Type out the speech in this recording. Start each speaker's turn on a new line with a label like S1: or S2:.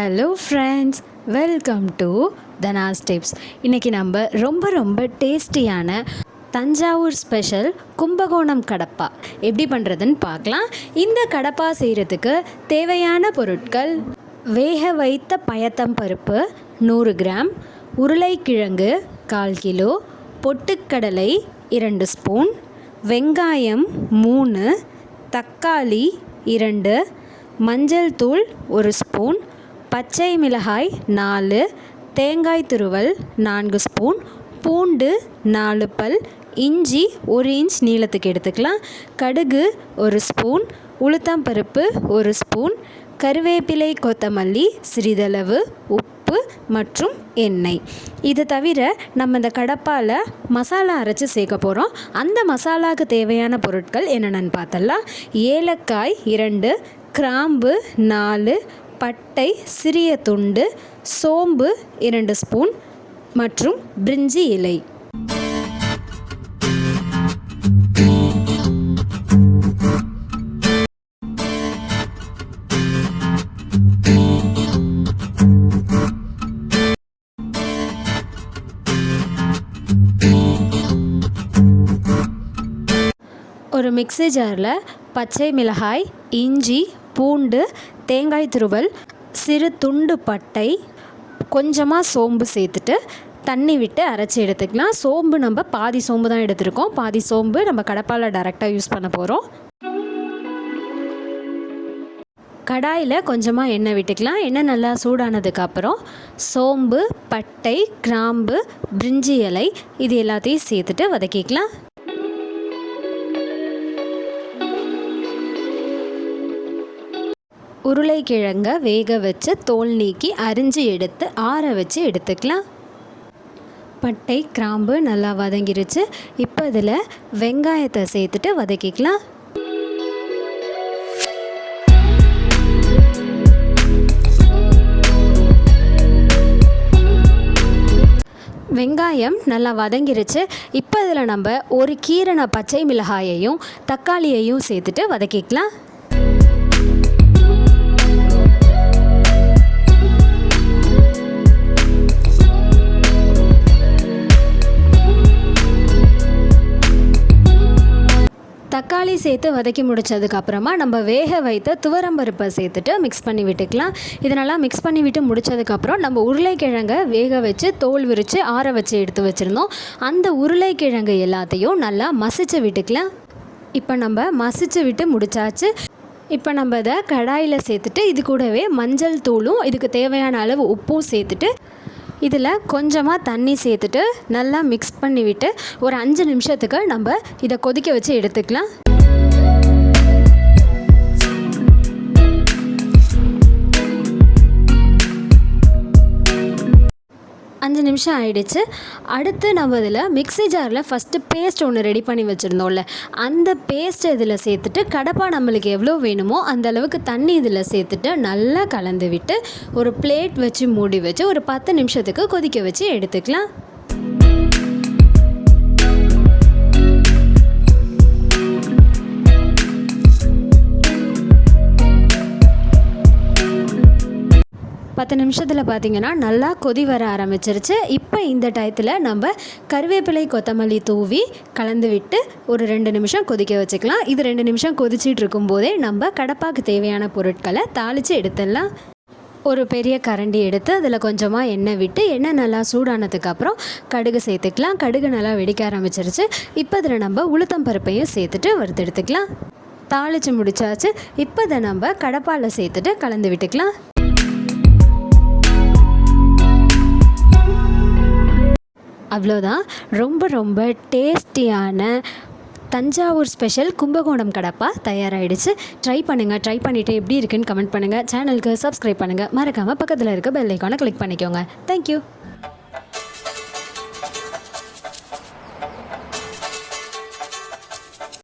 S1: Hello friends welcome to Dhana's tips இன்றைக்கி நம்ம ரொம்ப ரொம்ப டேஸ்டியான தஞ்சாவூர் ஸ்பெஷல் கும்பகோணம் கடப்பா. எப்படி பண்ணுறதுன்னு பார்க்கலாம். இந்த கடப்பா செய்கிறதுக்கு தேவையான பொருட்கள் வேக வைத்த பயத்தம் பருப்பு நூறு கிராம் உருளைக்கிழங்கு கால் கிலோ பொட்டுக்கடலை இரண்டு ஸ்பூன் வெங்காயம் மூணு தக்காளி இரண்டு மஞ்சள் தூள் ஒரு ஸ்பூன் பச்சை மிளகாய் நாலு தேங்காய் துருவல் நான்கு ஸ்பூன் பூண்டு நாலு பல் இஞ்சி ஒரு இன்ச் நீளத்துக்கு எடுத்துக்கலாம். கடுகு ஒரு ஸ்பூன் உளுத்தம்பருப்பு ஒரு ஸ்பூன் கருவேப்பிலை கொத்தமல்லி சிறிதளவு உப்பு மற்றும் எண்ணெய். இது தவிர நம்ம இந்த கடப்பால் மசாலா அரைச்சி சேர்க்க போகிறோம் அந்த மசாலாவுக்கு தேவையான பொருட்கள் என்னென்னு பார்த்தலாம் ஏலக்காய் இரண்டு கிராம்பு நாலு பட்டை சிறிய துண்டு சோம்பு இரண்டு ஸ்பூன் மற்றும் பிரிஞ்சி இலை. ஒரு மிக்ஸி ஜாரில் பச்சை மிளகாய் இஞ்சி பூண்டு தேங்காய் துருவல் சிறு துண்டு பட்டை கொஞ்சமாக சோம்பு சேர்த்துட்டு தண்ணி விட்டு அரைச்சி எடுத்துக்கலாம். சோம்பு நம்ம பாதி சோம்பு தான் எடுத்திருக்கோம். பாதி சோம்பு நம்ம கடப்பால் டைரெக்டாக யூஸ் பண்ண போகிறோம் கடாயில் கொஞ்சமாக எண்ணெய் விட்டுக்கலாம். எண்ணெய் நல்லா சூடானதுக்கப்புறம் சோம்பு பட்டை கிராம்பு பிரிஞ்சி இலை இது எல்லாத்தையும் சேர்த்துட்டு வதக்கிக்கலாம். உருளைக்கிழங்க வேக வச்சு தோல் நீக்கி அரிஞ்சு எடுத்து ஆற வச்சு எடுத்துக்கலாம். பட்டை கிராம்பு நல்லா வதங்கிருச்சு. இப்போ இதில் வெங்காயத்தை சேர்த்துட்டு வதக்கிக்கலாம். வெங்காயம் நல்லா வதங்கிருச்சு. இப்போ இதில் நம்ம ஒரு கீரண பச்சை மிளகாயையும் தக்காளியையும் சேர்த்துட்டு வதக்கிக்கலாம். தக்காளி சேர்த்து வதக்கி முடித்ததுக்கப்புறமா நம்ம வேக வைத்த துவரம்பருப்பை சேர்த்துட்டு மிக்ஸ் பண்ணி விட்டுக்கலாம். இதனெல்லாம் மிக்ஸ் பண்ணி விட்டு முடித்ததுக்கப்புறம் நம்ம உருளைக்கிழங்கை வேக வச்சு தோல் விரித்து ஆற வச்சு எடுத்து வச்சுருந்தோம். அந்த உருளைக்கிழங்கு எல்லாத்தையும் நல்லா மசிச்சு விட்டுக்கலாம். இப்போ நம்ம மசிச்சு விட்டு முடிச்சாச்சு. இப்போ நம்ம இதை கடாயில் சேர்த்துட்டு இது கூடவே மஞ்சள் தூளும் இதுக்கு தேவையான அளவு உப்பும் சேர்த்துட்டு இதில் கொஞ்சமாக தண்ணி சேர்த்துட்டு நல்லா மிக்ஸ் பண்ணிவிட்டு ஒரு அஞ்சு நிமிஷத்துக்கு நம்ம இதை கொதிக்க வச்சு எடுத்துக்கலாம். அஞ்சு நிமிஷம் ஆகிடுச்சு அடுத்து நம்ம இதில் மிக்ஸி ஜாரில் ஃபஸ்ட்டு பேஸ்ட் ஒன்று ரெடி பண்ணி வச்சுருந்தோம்ல. அந்த பேஸ்ட்டை இதில் சேர்த்துட்டு கடப்பா நம்மளுக்கு எவ்வளோ வேணுமோ அந்த அளவுக்கு தண்ணி இதில் சேர்த்துட்டு நல்லா கலந்து விட்டு ஒரு பிளேட் வச்சு மூடி வச்சு ஒரு பத்து நிமிஷத்துக்கு கொதிக்க வச்சு எடுத்துக்கலாம். பத்து நிமிஷத்தில் பார்த்தீங்கன்னா நல்லா கொதி வர ஆரம்பிச்சிருச்சு. இப்போ இந்த டயத்தில் நம்ம கருவேப்பிலை கொத்தமல்லி தூவி கலந்து விட்டு ஒரு ரெண்டு நிமிஷம் கொதிக்க வச்சுக்கலாம். இது ரெண்டு நிமிஷம் கொதிச்சிட்டு இருக்கும்போதே நம்ம கடப்பாக்கு தேவையான பொருட்களை தாளித்து எடுத்துடலாம். ஒரு பெரிய கரண்டி எடுத்து அதில் கொஞ்சமாக எண்ணெய் விட்டு எண்ணெய் நல்லா சூடானதுக்கப்புறம் கடுகு சேர்த்துக்கலாம். கடுகு நல்லா வெடிக்க ஆரம்பிச்சிருச்சு. இப்போ இதில் நம்ம உளுத்தம் பருப்பையும் சேர்த்துட்டு வறுத்தெடுத்துக்கலாம். தாளித்து முடித்தாச்சு இப்போ இதை நம்ம கடப்பாவில் சேர்த்துட்டு கலந்து விட்டுக்கலாம். அவ்வளோதான். ரொம்ப ரொம்ப டேஸ்டியான தஞ்சாவூர் ஸ்பெஷல் கும்பகோணம் கடப்பா தயாராகிடுச்சு ட்ரை பண்ணுங்கள் ட்ரை பண்ணிவிட்டு எப்படி இருக்குன்னு கமெண்ட் பண்ணுங்கள் சேனலுக்கு சப்ஸ்கிரைப் பண்ணுங்கள் மறக்காமல் பக்கத்தில் இருக்க பெல் ஐக்கானை கிளிக் பண்ணிக்கோங்க. தேங்க்யூ